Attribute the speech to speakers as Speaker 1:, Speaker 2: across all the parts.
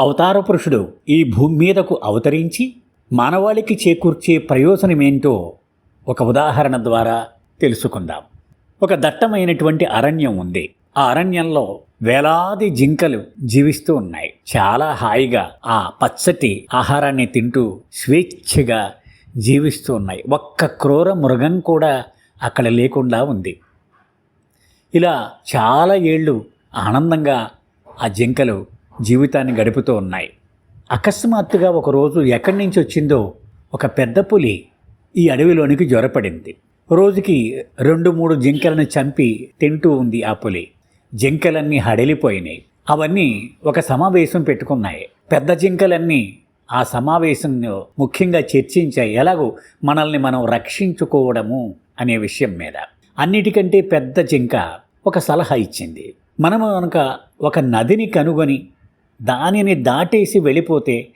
Speaker 1: అవతార పురుషుడు ఈ భూమి మీదకు అవతరించి మానవాళికి చేకూర్చే ప్రయోజనమేంటో ఒక ఉదాహరణ ద్వారా తెలుసుకుందాం. ఒక దట్టమైనటువంటి అరణ్యం ఉంది. ఆ అరణ్యంలో వేలాది జింకలు జీవిస్తూ ఉన్నాయి. చాలా హాయిగా ఆ పచ్చటి ఆహారాన్ని తింటూ స్వేచ్ఛగా జీవిస్తూ ఉన్నాయి. ఒక్క క్రూర మృగం కూడా అక్కడ లేకుండా ఉంది. ఇలా చాలా ఏళ్ళు ఆనందంగా ఆ జింకలు జీవితాన్ని గడుపుతూ ఉన్నాయి. అకస్మాత్తుగా ఒకరోజు ఎక్కడి నుంచి వచ్చిందో ఒక పెద్ద పులి ఈ అడవిలోనికి జ్వరపడింది రోజుకి రెండు మూడు జింకలను చంపి తింటూ ఉంది ఆ పులి. జింకలన్నీ హడలిపోయినాయి. అవన్నీ ఒక సమావేశం పెట్టుకున్నాయి. పెద్ద జింకలన్నీ ఆ సమావేశంలో ముఖ్యంగా చర్చించాయి. ఎలాగో మనల్ని మనం రక్షించుకోవడము అనే విషయం మీద. అన్నిటికంటే పెద్ద జింక ఒక సలహా ఇచ్చింది. మనము కనుక ఒక నదిని కనుగొని దానిని దాటేసి వెళ్ళిపోతే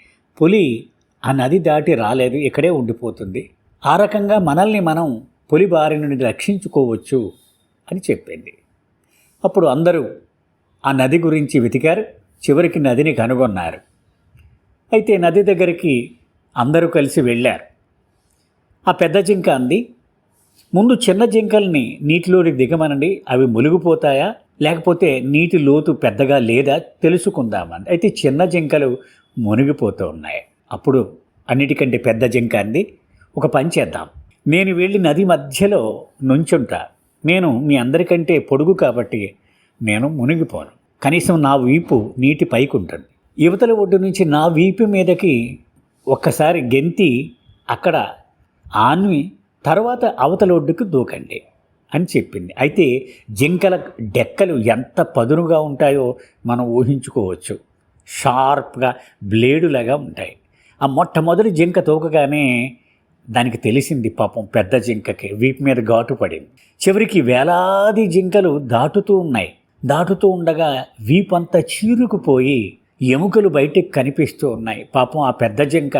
Speaker 1: పులి ఆ నది దాటి రాలేదు ఇక్కడే ఉండిపోతుంది. ఆ రకంగా మనల్ని మనం పులి బారి నుండి రక్షించుకోవచ్చు అని చెప్పింది. అప్పుడు అందరూ ఆ నది గురించి వెతికారు చివరికి నదిని కనుగొన్నారు. అయితే నది దగ్గరికి అందరూ కలిసి వెళ్ళారు. ఆ పెద్ద జింక అంది ముందు చిన్న జింకల్ని నీటిలోకి దిగమనండి అవి మునిగిపోతాయా? లేకపోతే నీటి లోతు పెద్దగా లేదా తెలుసుకుందామని అయితే చిన్న జింకలు మునిగిపోతూ ఉన్నాయి. అప్పుడు అన్నిటికంటే పెద్ద జింక అంది. ఒక పని చేద్దాం. నేను వెళ్ళి నది మధ్యలో నుంచుంటా. నేను మీ అందరికంటే పొడుగు కాబట్టి నేను మునిగిపోను. కనీసం నా వీపు నీటి పైకి ఉంటుంది యువతల ఒడ్డు నుంచి నా వీపు మీదకి ఒక్కసారి గెంతి అక్కడ ఆన్వి తర్వాత అవతల ఒడ్డుకు దూకండి. అని చెప్పింది. అయితే జింకల డెక్కలు ఎంత పదునుగా ఉంటాయో మనం ఊహించుకోవచ్చు. షార్ప్గా బ్లేడులాగా ఉంటాయి. ఆ మొట్టమొదటి జింక తోకగానే దానికి తెలిసింది పాపం పెద్ద జింకకి వీపు మీద ఘాటు పడింది. చివరికి వేలాది జింకలు దాటుతూ ఉన్నాయి. దాటుతూ ఉండగా వీపంతా చీరుకుపోయి ఎముకలు బయటికి కనిపిస్తూ ఉన్నాయి. పాపం ఆ పెద్ద జింక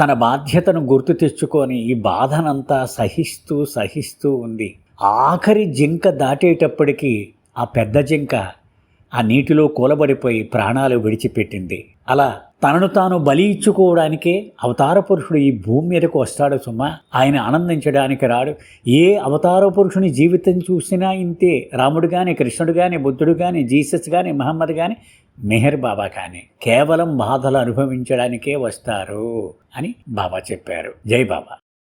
Speaker 1: తన బాధ్యతను గుర్తు తెచ్చుకొని ఈ బాధనంతా సహిస్తూ సహిస్తూ ఉంది. ఆఖరి జింక దాటేటప్పటికీ ఆ పెద్ద జింక ఆ నీటిలో కూలబడిపోయి ప్రాణాలు విడిచిపెట్టింది. అలా తనను తాను బలి ఇచ్చుకోవడానికే అవతార పురుషుడు ఈ భూమి మీదకు వస్తాడు సుమా. ఆయన ఆనందించడానికి రాడు. ఏ అవతార పురుషుని జీవితం చూసినా ఇంతే. రాముడు కానీ కృష్ణుడు కానీ బుద్ధుడు కానీ జీసస్ కానీ మహమ్మద్ కానీ మెహర్ బాబా కానీ కేవలం బాధలు అనుభవించడానికే వస్తారు అని బాబా చెప్పారు. జై బాబా.